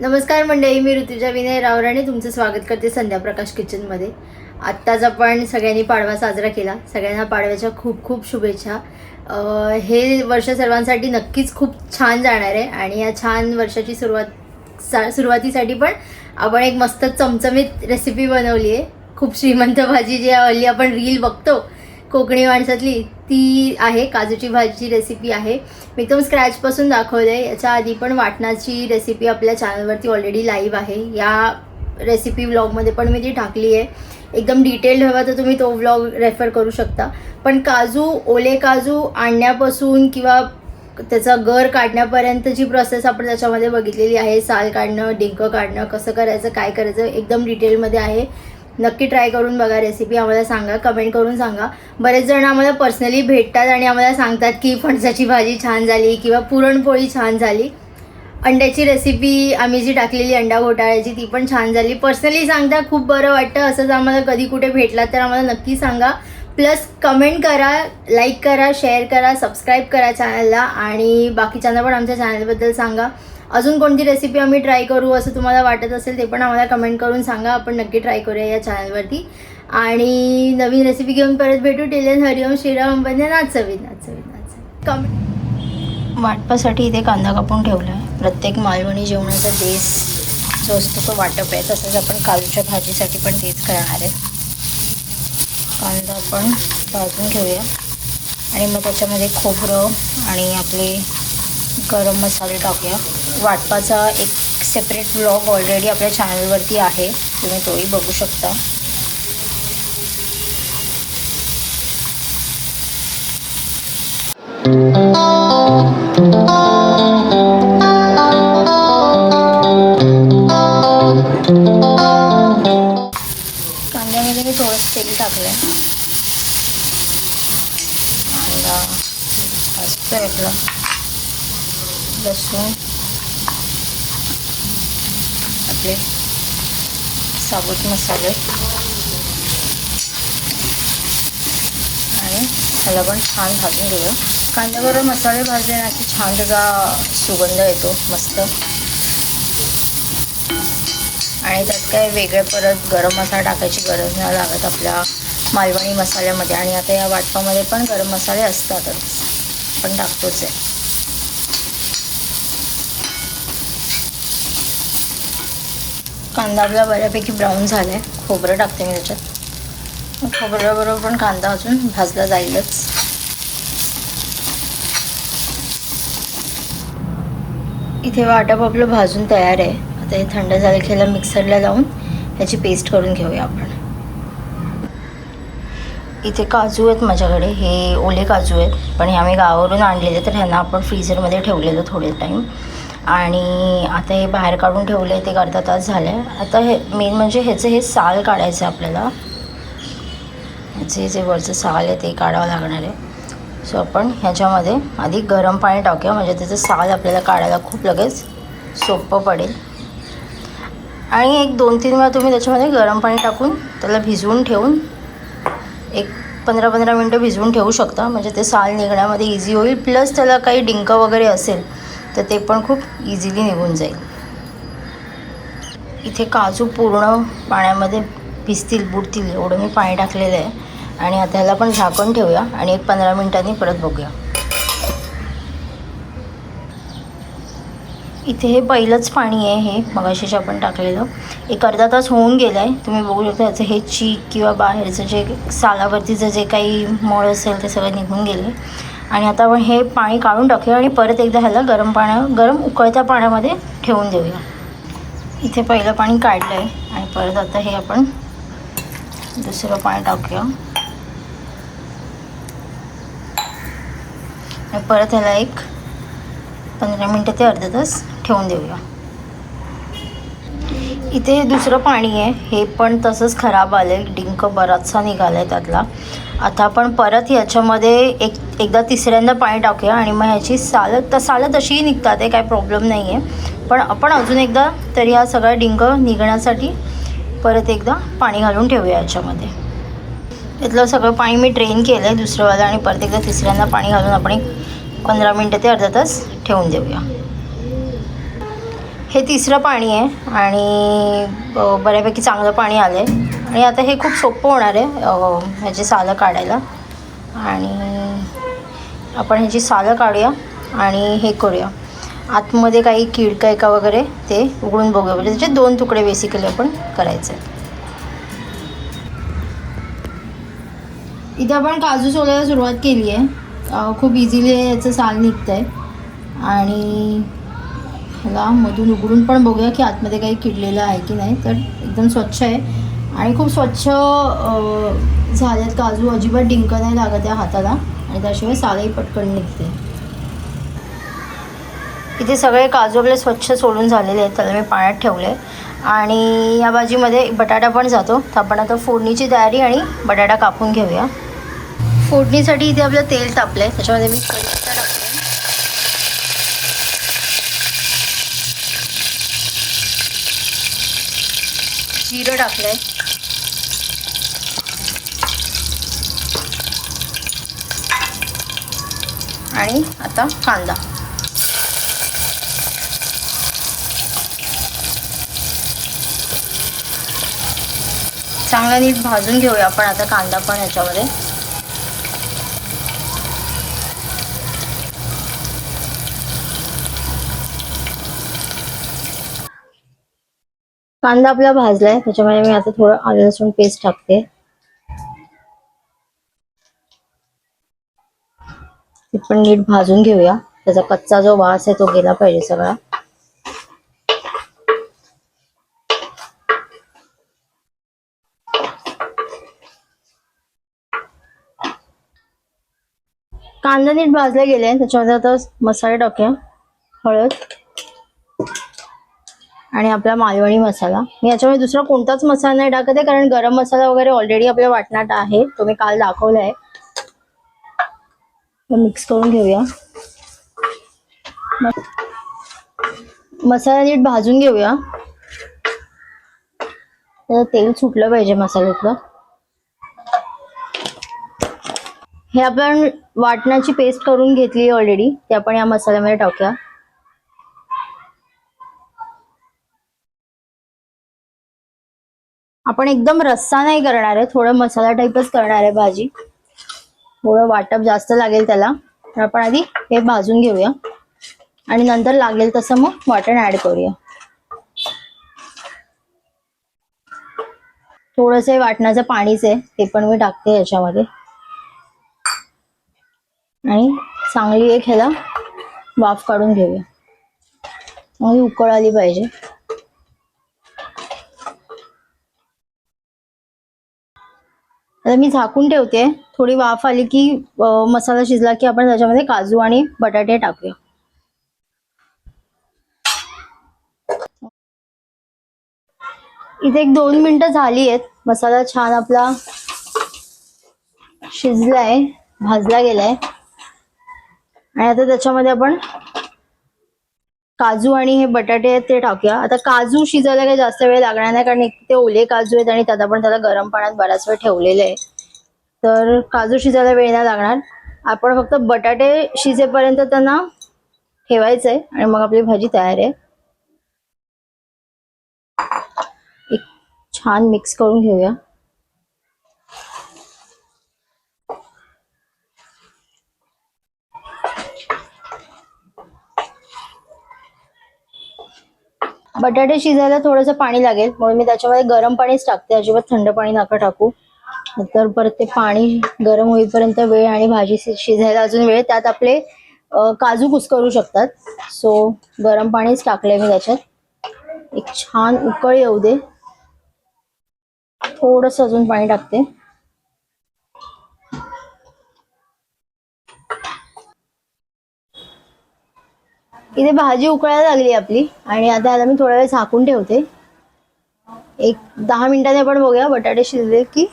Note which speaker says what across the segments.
Speaker 1: नमस्कार मंडळी मी ऋतुजा विनय रावराणे तुमचं स्वागत करते संध्या प्रकाश किचनमध्ये आत्ताच आपण सगळ्यांनी पाडवा साजरा केला. सगळ्यांना पाडव्याच्या खूप खूप शुभेच्छा. हे वर्ष सर्वांसाठी नक्कीच खूप छान जाणार आहे आणि या छान वर्षाची सुरुवात सा सुरुवातीसाठी पण आपण एक मस्त चमचमीत रेसिपी बनवली आहे. खूप श्रीमंत भाजी जी हल्ली आपण रील बघतो. कोकणी माणसातली ती आहे काजूची भाजीची रेसिपी आहे. मी एकदम स्क्रॅचपासून दाखवलं आहे याच्या आधी पण वाटणाची रेसिपी आपल्या चॅनलवरती ऑलरेडी लाईव्ह आहे. या रेसिपी व्लॉगमध्ये पण मी ती टाकली आहे. एकदम डिटेल्ड हवा तर तुम्ही तो व्लॉग रेफर करू शकता. पण काजू ओले काजू आणण्यापासून किंवा त्याचा गर काढण्यापर्यंत जी प्रोसेस आपण त्याच्यामध्ये बघितलेली आहे साल काढणं डिंक काढणं कसं करायचं काय करायचं एकदम डिटेलमध्ये आहे. नक्की ट्राय करून बघा रेसिपी आम्हाला सांगा कमेंट करून सांगा. बरेच जण आम्हाला पर्सनली भेटतात आणि आम्हाला सांगतात की फणसाची भाजी छान झाली किंवा पुरणपोळी छान झाली. अंड्याची रेसिपी आम्ही जी टाकलेली अंडा घोटाळ्याची ती पण छान झाली. पर्सनली सांगता खूप बरं वाटतं. असंच आम्हाला कधी कुठे भेटला तर आम्हाला नक्की सांगा. प्लस कमेंट करा लाईक करा शेअर करा सबस्क्राईब करा चॅनलला आणि बाकीच्यांना पण आमच्या चॅनलबद्दल सांगा. अजून कोणती रेसिपी आम्ही ट्राय करू असं तुम्हाला वाटत असेल ते पण आम्हाला कमेंट करून सांगा. आपण नक्की ट्राय करूया या चॅनलवरती आणि नवीन रेसिपी घेऊन परत भेटू. टेलियन हरिओम श्रीराम बंधे नाचवी नाचवी नाचवी कमेंट वाटपासाठी इथे कांदा कापून ठेवला आहे प्रत्येक मालवणी जेवणाचा देश जो असतो तो वाटप आहे. तसंच आपण काजूच्या भाजीसाठी पण तेच करणार आहे. कांदा आपण भाजून घेऊया आणि मग त्याच्यामध्ये खोबरं आणि आपले गरम मसाले टाकूया. वाटपाचा एक सेपरेट ब्लॉग ऑलरेडी आपल्या चॅनलवरती आहे. तुम्ही तोही बघू शकता. कांद्यामध्ये मी थोडंसं तेल टाकलं आहे कांदा लसूण आपले साबुत मसाले. आणि ह्याला पण छान भाजून घेऊया कांद्याबरोबर मसाले भाजले ना की छान त्याचा सुगंध येतो मस्त. आणि त्यात काय वेगळे परत गरम मसाला टाकायची गरज नाही लागत आपल्या मालवणी मसाल्यामध्ये. आणि आता या वाटपामध्ये पण गरम मसाले असतातच. पण टाकतोच आहे. कांदा आपला बऱ्यापैकी ब्राऊन झाला आहे खोबरं टाकते मी त्याच्यात. खोबऱ्याबरोबर पण कांदा अजून भाजला जाईलच. इथे वाटप आपलं भाजून तयार आहे. आता हे थंड झालं की ह्याला मिक्सरला लावून ह्याची पेस्ट करून घेऊया आपण. इथे काजू आहेत माझ्याकडे. हे ओले काजू आहेत. पण हे आम्ही गावावरून आणलेले तर ह्यांना आपण फ्रीझरमध्ये ठेवलेलं थोडे टाईम आणि आता हे बाहेर काढून ठेवले ते अर्धा तास झाले आता हे मेन म्हणजे ह्याचं हे साल काढायचं आहे आपल्याला. ह्याचे जे वरचं साल आहे ते काढावं लागणार आहे. सो आपण ह्याच्यामध्ये आधी गरम पाणी टाकूया. म्हणजे त्याचं साल आपल्याला काढायला खूप लगेच सोपं पडेल. आणि एक दोन तीन वेळा तुम्ही त्याच्यामध्ये गरम पाणी टाकून त्याला भिजवून ठेवून एक पंधरा पंधरा मिनटं भिजवून ठेवू शकता. म्हणजे ते साल निघण्यामध्ये इझी होईल. प्लस त्याला काही डिंक वगैरे असेल तर ते पण खूप इझिली निघून जाईल. इथे काजू पूर्ण पाण्यामध्ये भिजतील बुडतील एवढं मी पाणी टाकलेलं आहे. आणि आता ह्याला पण झाकण ठेवूया आणि एक पंधरा मिनटांनी परत बघूया. इथे हे पहिलंच पाणी आहे हे मगाशीच आपण टाकलेलं. एक अर्धा तास होऊन गेलं आहे तुम्ही बघू शकता याचं हे चीक किंवा बाहेरचं जे सालावरतीचं जे काही मळ असेल ते सगळं निघून गेले आणि आता आपण हे पाणी काढून टाकूया आणि परत एकदा ह्याला गरम पाण्या गरम उकळत्या पाण्यामध्ये ठेवून देऊया. इथे पहिलं पाणी काढलं आहे आणि परत आता हे आपण दुसरं पाणी टाकूया. आणि परत ह्याला एक पंधरा मिनटं ते अर्धा तास ठेवून देऊया. इथे दुसरं पाणी आहे हे पण तसंच खराब आलं आहे डिंक बराचसा निघाला आहे त्यातला. आता आपण परत ह्याच्यामध्ये एक एकदा तिसऱ्यांदा पाणी टाकूया आणि मग ह्याची सालं तर सालत तशीही निघतात आहे काय प्रॉब्लेम नाही आहे पण आपण अजून एकदा तरी हा सगळा डिंक निघण्यासाठी परत एकदा पाणी घालून ठेवूया याच्यामध्ये. इथलं सगळं पाणी मी ड्रेन केलं आहे दुसऱ्यावाला आणि परत एकदा तिसऱ्यांदा पाणी घालून आपण एक पंधरा मिनटं ते अर्धा तास ठेवून देऊया. हे तिसरं पाणी आहे आणि बऱ्यापैकी चांगलं पाणी आलं आहे आणि आता हे खूप सोपं होणार आहे ह्याची सालं काढायला. आणि आपण ह्याची सालं काढूया आणि हे करूया. आतमध्ये काही कीड काय का वगैरे ते उघडून बघूया. म्हणजे त्याचे दोन तुकडे बेसिकली आपण करायचे. इथे आपण काजू सोलायला सुरुवात केली आहे. खूप इझिली याचं साल निघतं आहे आणि ह्याला मधून उघडून पण बघूया की आतमध्ये काही किडलेलं आहे की नाही. तर एकदम स्वच्छ आहे. आणि खूप स्वच्छ झालेत. काजू अजिबात डिंक नाही लागत या हाताला. आणि त्याशिवाय सालही पटकन निघते. इथे सगळे काजू आपले स्वच्छ सोडून झालेले आहेत. त्याला मी पाण्यात ठेवले. आणि या भाजीमध्ये बटाटा पण जातो. तर आपण आता फोडणीची तयारी आणि बटाटा कापून घेऊया. फोडणीसाठी इथे आपलं तेल तापलं आहे त्याच्यामध्ये मी कढीपत्ता टाकते जिरं टाकलं आहे आणि आता कांदा. चांगला नीट भाजून घेऊया आपण आता कांदा पण ह्याच्यामध्ये. कांदा आपला भाजलाय त्याच्यामध्ये मी आता थोडं आलं लसूण पेस्ट टाकते. हे पण नीट भाजून घेऊया. त्याचा कच्चा जो वास आहे तो गेला पाहिजे सगळा. कांदा नीट भाजले गेले त्याच्यामध्ये आता मसाले टाकूया. हळद. आणि आपला मालवणी मसाला. मी याच्यामध्ये दुसरा कोणताच मसाला नाही टाकत आहे कारण गरम मसाला वगैरे ऑलरेडी आपल्या वाटणात आहे. तो मी काल दाखवला आहे मिक्स करून घेऊया. मसाला नीट भाजून घेऊया. तेल सुटलं पाहिजे मसाल्यातलं. हे आपण वाटणाची पेस्ट करून घेतली ऑलरेडी ते आपण या मसाल्यामध्ये टाकूया. आपण एकदम रस्सा नाही करणार आहे. थोडं मसाला टाईपच करणार आहे भाजी. थोडं वाटप जास्त लागेल त्याला. तर आपण आधी हे भाजून घेऊया. आणि नंतर लागेल तसं मग वाटण ऍड करूया. थोडस हे वाटणाचं पाणीच आहे ते पण मी टाकते याच्यामध्ये. आणि चांगली एक ह्याला वाफ काढून घेऊया. उकळ आली पाहिजे. आता मी झाकून ठेवते. थोडी वाफ आली की मसाला शिजला की आपण त्याच्यामध्ये काजू आणि बटाटे टाकूया. इथे एक दोन मिनिटं झाली आहेत. मसाला छान आपला शिजलाय भाजला गेलाय. आणि आता त्याच्यामध्ये आपण काजू आणि हे बटाटे आहेत ते टाकूया. आता काजू शिजायला काही जास्त वेळ लागणार नाही कारण एक ते ओले काजू आहेत आणि त्यात आपण त्याला गरम पाण्यात बराच वेळ ठेवलेले आहे. तर काजू शिजायला वेळ नाही लागणार. आपण फक्त बटाटे शिजेपर्यंत त्यांना ठेवायचं आहे आणि मग आपली भाजी तयार आहे. एक छान मिक्स करून घेऊया. बटाटे शिजायला थोडंसं पाणी लागेल म्हणून मी त्याच्यामध्ये गरम पाणीच टाकते अजिबात थंड पाणी नका टाकू. तर परत ते पाणी गरम होईपर्यंत वेळ आणि भाजी शिजायला अजून वेळ त्यात आपले काजू कुस्करू शकतात. सो गरम पाणीच टाकले मी त्याच्यात. एक छान उकळ येऊ दे. थोडस अजून पाणी टाकते. इथे भाजी उकळायला लागली आपली. आणि आता ह्याला मी थोडा वेळ झाकून ठेवते. एक दहा मिनिटांनी आपण बघूया बटाटे शिजले की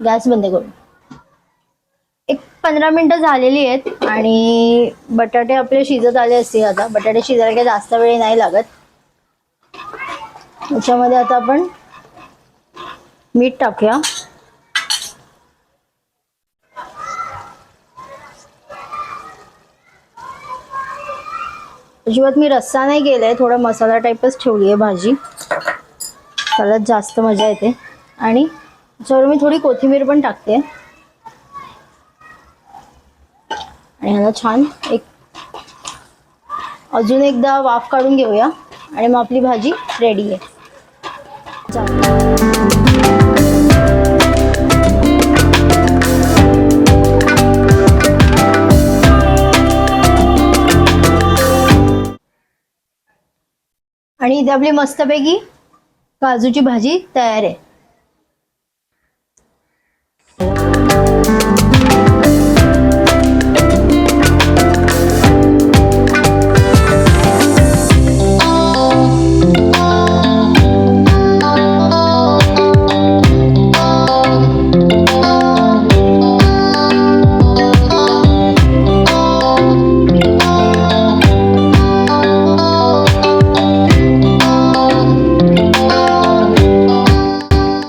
Speaker 1: गॅस बंद करू एक पंधरा मिनिटं झालेली आहेत आणि बटाटे आपले शिजत आले असतील आता. बटाटे शिजायला काही जास्त वेळ नाही लागत. त्याच्यामध्ये आता आपण मीठ टाकूया. अजिबात मी रस्सा नाही केलाय थोडा मसाला टाईपच ठेवली आहे भाजी. त्याला जास्त मजा येते. आणि त्याच्यावर मी थोडी कोथिंबीर पण टाकते. आणि ह्याला छान एक अजून एकदा वाफ काढून घेऊया. आणि मग आपली भाजी रेडी आहे. आणि इथे आपली मस्तपैकी काजूची भाजी तयार आहे.